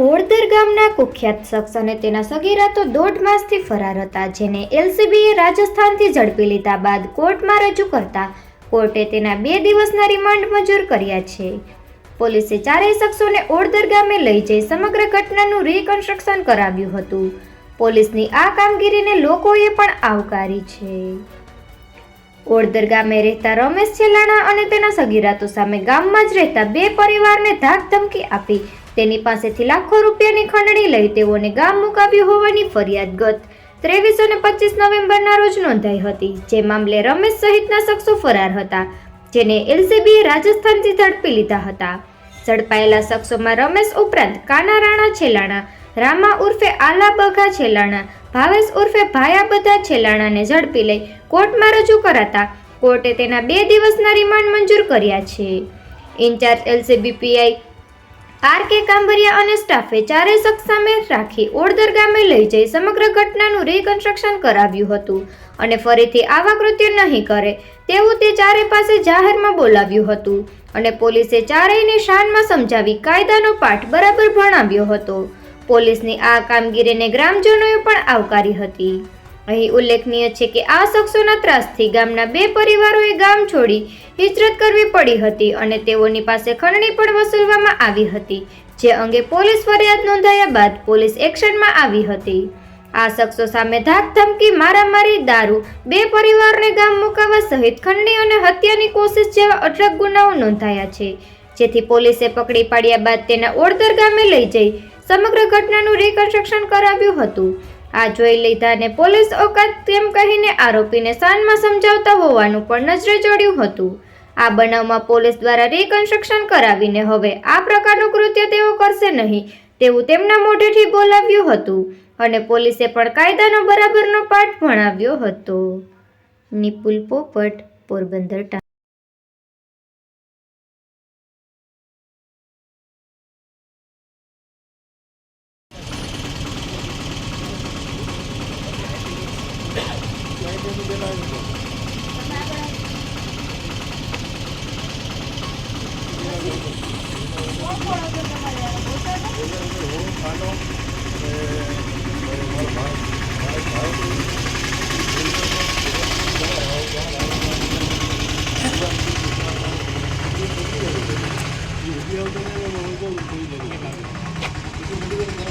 ઓળદર ગામના કુખ્યાત શખ્સ અને તેના સગીરાતો દોઢ માસથી ફરાર હતા, જેને એલસીબીએ રાજસ્થાનથી ઝડપી લીધા બાદ કોર્ટમાં રજૂ કરતા કોર્ટે તેના બે દિવસના રિમાન્ડ મંજૂર કર્યા છે. પોલીસે ચારેય શખ્સોને ઓળદર ગામે લઈ જઈ સમગ્ર ઘટનાનું રિકન્સ્ટ્રક્શન કરાવ્યું હતું. પોલીસની આ કામગીરીને લોકોએ પણ આવકારી છે. ઓળદર ગામે રહેતા રમેશ છેલાણા અને તેના સગીરાતો સામે ગામમાં જ રહેતા બે પરિવારને ધાક ધમકી આપી તેની પાસેથી લાખો રૂપિયાની ખંડણી લઈ તેઓને ગામ મુકાવ્યું હોવાની ફરિયાદ ગત ત્રેવીસ અને પચીસ નવેમ્બરના રોજ નોંધાઈ હતી, જે મામલે રમેશ સહિતના શખ્સો ફરાર હતા, જેને એલસીબીએ રાજસ્થાનથી ઝડપી લીધા હતા. ઝડપાયેલા શખ્સોમાં રમેશ ઉપરાંત કાના રાણા છેલાણા, રામા ઉર્ફે આલા બઘા છેલાણા, ભાવેશ ઉર્ફે ભાયા બધા છેલાણાને ઝડપી લઈ કોર્ટમાં રજૂ કરાતા કોર્ટે તેના બે દિવસના રિમાન્ડ મંજૂર કર્યા છે. In charge LCB PI R K Kambariya અને સ્ટાફે ચારેય શખ્સ સામે રાખી ઓળદર ગામે લઈ જઈ સમગ્ર ઘટનાનું રિકન્સ્ટ્રક્શન કરાવ્યું હતું. અને ફરીથી આવા કૃત્ય નહીં કરે તેવું તે ચારે પાસે જાહેરમાં બોલાવ્યું હતું. અને પોલીસે ચારેયને શાનમાં સમજાવી કાયદાનો પાઠ બરાબર ભણાવ્યો હતો. પોલીસની આ કામગીરીને ગ્રામજનોએ પણ આવકારી હતી. અહીં ઉલ્લેખનીય છે કે આ શખ્સોના ત્રાસથી ગામના બે પરિવારોએ ગામ છોડી હિજરત કરવી પડી હતી અને તેઓની પાસે ખંડણી પણ વસૂલવામાં આવી હતી, જે અંગે પોલીસ ફરિયાદ નોંધાયા બાદ પોલીસ એક્શનમાં આવી હતી. આ શખ્સો સામે ધાક ધમકી મારામારી, દારૂ, બે પરિવારને ગામ મુકાવવા સહિત ખંડણી અને હત્યાની કોશિશ જેવા અઢળક ગુનાઓ નોંધાયા છે, જેથી પોલીસે પકડી પાડ્યા બાદ તેના ઓળદર ગામે લઈ જઈ સમગ્ર ઘટનાનું રિકન્સ્ટ્રક્શન કરાવ્યું હતું. આ જોઈ લીધાને પોલીસ ઓકાત તેમ કહીને આરોપીને શાનમાં સમજાવતા હોવાનું પણ નજરે ચડ્યું હતું. આ બનાવમાં પોલીસ દ્વારા રિકન્સ્ટ્રક્શન કરાવીને હવે આ પ્રકારનું કૃત્ય તેઓ કરશે નહીં તેવું તેમના મોઢેથી બોલાવ્યું હતું અને પોલીસે પણ કાયદાનો બરાબરનો પાઠ ભણાવ્યો હતો. નિપુલ પોપટ, પોરબંદર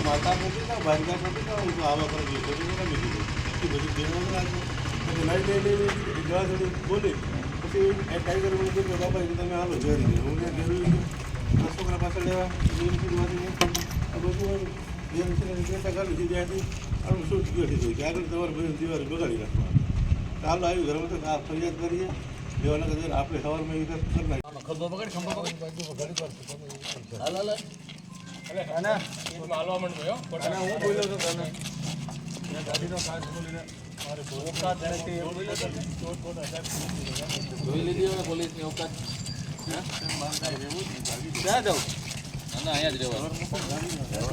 માતા મોટી ના ભારિકા મોટી ના આવા પર બધું દેવાનું લઈ જવા થોડું બોલી. પછી એ ટાઈગર મને કીધું બાબા એ તમે હાલો જોઈ લીધું હું ત્યાં ઘેરું દસ છોકરા પાછળ લેવા યુનિવર્સિટીમાંથી આ બધું યુનિવર્સિટી ચાલુ થઈ ત્યાંથી આનું લીધી હવે થઈ ગયું આગળ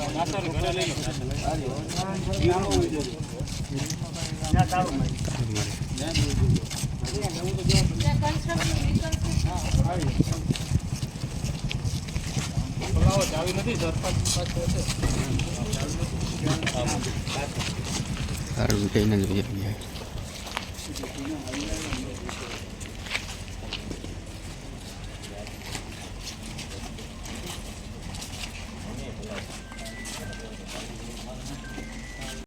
તમારે બધું દિવાળી જ નાખવા ચાલો આવ્યું ઘરમાં તો આ ફરિયાદ કરીએ દેવાના કદાચ આપણે સવારમાં એ રીતે કરી